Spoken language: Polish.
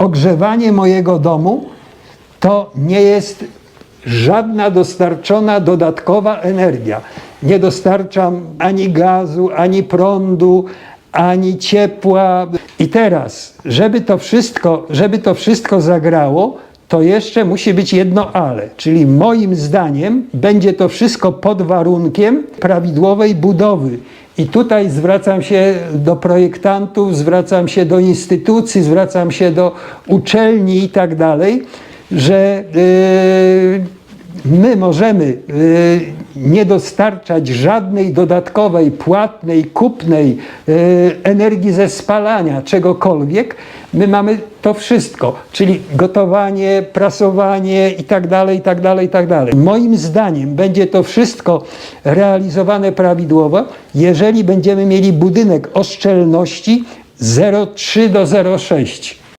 ogrzewanie mojego domu to nie jest żadna dostarczona dodatkowa energia. Nie dostarczam ani gazu, ani prądu, ani ciepła. I teraz, żeby to wszystko, żeby to wszystko zagrało, to jeszcze musi być jedno ale, czyli moim zdaniem będzie to wszystko pod warunkiem prawidłowej budowy. I tutaj zwracam się do projektantów, zwracam się do instytucji, zwracam się do uczelni i tak dalej, że yy, my możemy y, nie dostarczać żadnej dodatkowej, płatnej, kupnej y, energii ze spalania, czegokolwiek. My mamy to wszystko, czyli gotowanie, prasowanie i tak dalej, i tak dalej, i tak dalej. Moim zdaniem będzie to wszystko realizowane prawidłowo, jeżeli będziemy mieli budynek o szczelności 0,3 do 0,6.